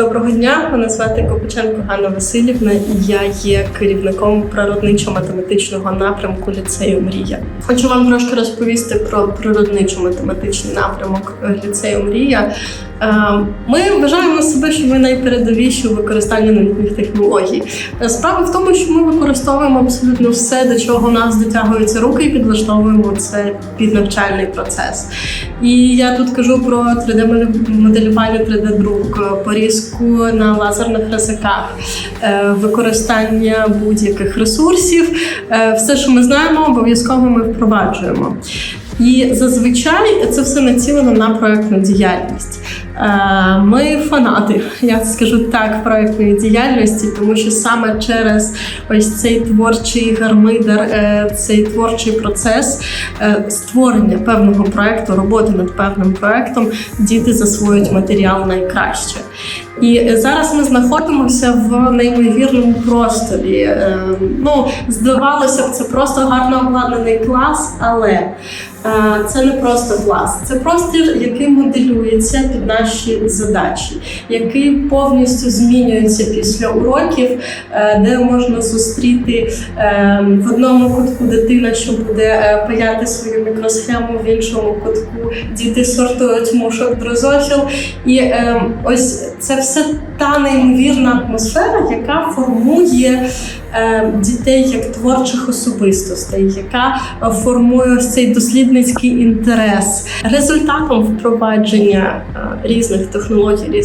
Доброго дня, мене звати Копиченко Ганна Васильівна, і я є керівником природничо-математичного напрямку ліцею Мрія. Хочу вам трошки розповісти про природничо-математичний напрямок е, ліцею Мрія. Е, Ми вважаємо себе, що ми найпередовіші у використанні новітніх технологій. Е, Справа в тому, що ми використовуємо абсолютно все, до чого нас дотягуються руки, і підлаштовуємо це під навчальний процес. І я тут кажу про 3D-моделювання, 3D-друк, порізку на лазерних рисаках, е, використання будь-яких ресурсів. Е, Все, що ми знаємо, обов'язково ми впроваджуємо. І зазвичай це все націлено на проектну діяльність. Е, Ми фанати, я скажу так, проектної діяльності, тому що саме через ось цей творчий гармидер, е, цей творчий процес е, створення певного проекту, роботи над певним проектом, діти засвоюють матеріал найкраще. І зараз ми знаходимося в неймовірному просторі. Ну, здавалося б, це просто гарно обладнаний клас, але це не просто клас, це простір, який моделюється під наші задачі, який повністю змінюється після уроків, е, де можна зустріти е, в одному кутку дитина, що буде е, паяти свою мікросхему, в іншому кутку діти сортують мушок дрозофіл. І ось це все та неймовірна атмосфера, яка формує дітей як творчих особистостей, яка формує ось цей дослідницький інтерес. Результатом впровадження е, різних технологій,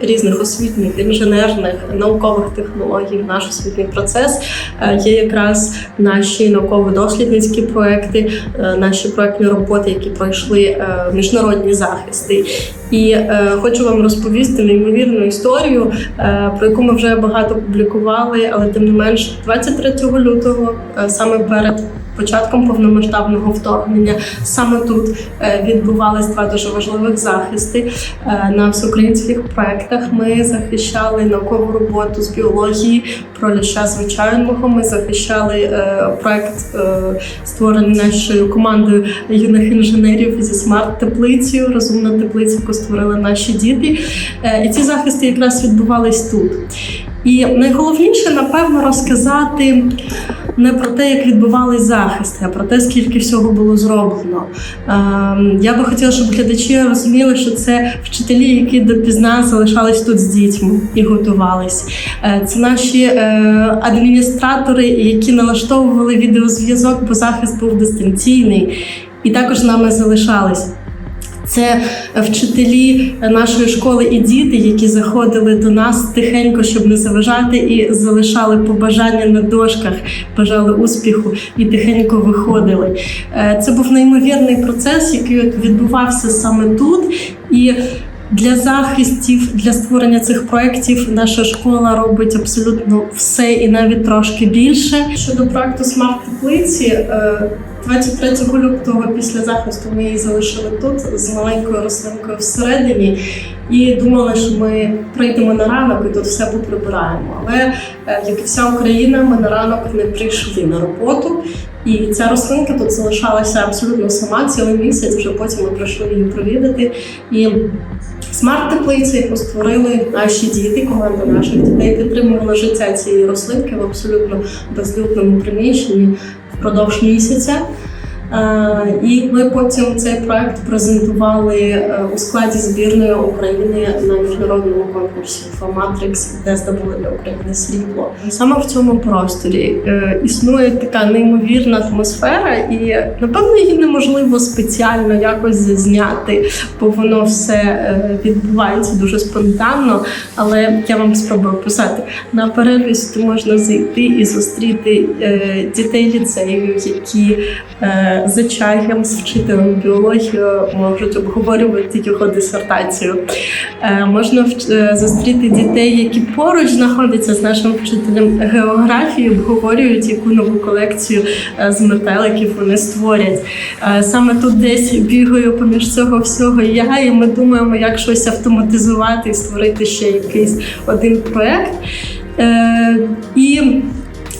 різних, освітніх, інженерних, наукових технологій в наш освітній процес е, є якраз наші науково-дослідницькі проекти, е, наші проектні роботи, які пройшли міжнародні захисти. І е, хочу вам розповісти неймовірну історію, е, про яку ми вже багато публікували, але тим не менш, 23 лютого, е, саме перед початком повномасштабного вторгнення, саме тут е, відбувались два дуже важливих захисти Е, на всеукраїнських проектах. Ми захищали наукову роботу з біології про ляща звичайного. Ми захищали е, проект, створений нашою командою юних інженерів зі смарт-теплицею, розумна теплиця, яку створили наші діти. І ці захисти якраз відбувались тут. І найголовніше, напевно, розказати не про те, як відбувались захисти, а про те, скільки всього було зроблено. Ем, Я би хотіла, щоб глядачі розуміли, що це вчителі, які допізна залишались тут з дітьми і готувались. Е, Це наші е, адміністратори, які налаштовували відеозв'язок, бо захист був дистанційний, і також нами залишались. Це вчителі нашої школи і діти, які заходили до нас тихенько, щоб не заважати, і залишали побажання на дошках, бажали успіху і тихенько виходили. Е, Це був неймовірний процес, який відбувався саме тут. І для захистів, для створення цих проєктів наша школа робить абсолютно все і навіть трошки більше. Щодо проекту смарт-теплиці, е, 23 лютого після захисту ми її залишили тут з маленькою рослинкою всередині. І думали, що ми прийдемо на ранок і тут все поприбираємо. Але е, як і вся Україна, ми на ранок не прийшли на роботу. І ця рослинка тут залишалася абсолютно сама цілий місяць. Вже потім ми прийшли її провідати. І смарт-теплицю, яку створили наші діти, команда наших дітей підтримувала життя цієї рослинки в абсолютно безлюдному приміщенні впродовж місяця. Е, І ми потім цей проект презентували е, у складі збірної України на міжнародному конкурсі Фоматрикс, де здобули для України срібло. Саме в цьому просторі е, існує така неймовірна атмосфера, і напевно її неможливо спеціально якось зняти, бо воно все відбувається дуже спонтанно. Але я вам спробую писати на перерві можна зайти і зустріти дітей ліцею, які за чаєм з вчителем біології можуть обговорювати його дисертацію. Е, Можна е, зустріти дітей, які поруч знаходяться з нашим вчителем географії, обговорюють яку нову колекцію е, з метеликів вони створять. Саме тут десь бігаю поміж цього всього я, і ми думаємо, як щось автоматизувати і створити ще якийсь один проект. І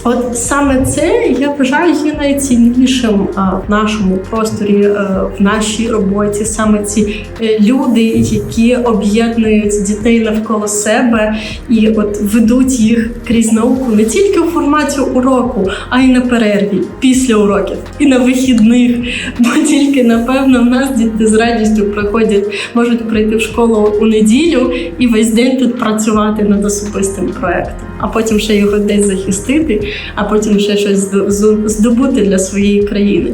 От саме це я вважаю є найціннішим в нашому просторі, е, в нашій роботі. Саме ці е, люди, які об'єднують дітей навколо себе і от ведуть їх крізь науку не тільки у форматі уроку, а й на перерві, після уроків і на вихідних. Бо тільки напевно в нас діти з радістю приходять, можуть прийти в школу у неділю і весь день тут працювати над особистим проектом, а потім ще його десь захистити, а потім ще щось здо- здобути для своєї країни.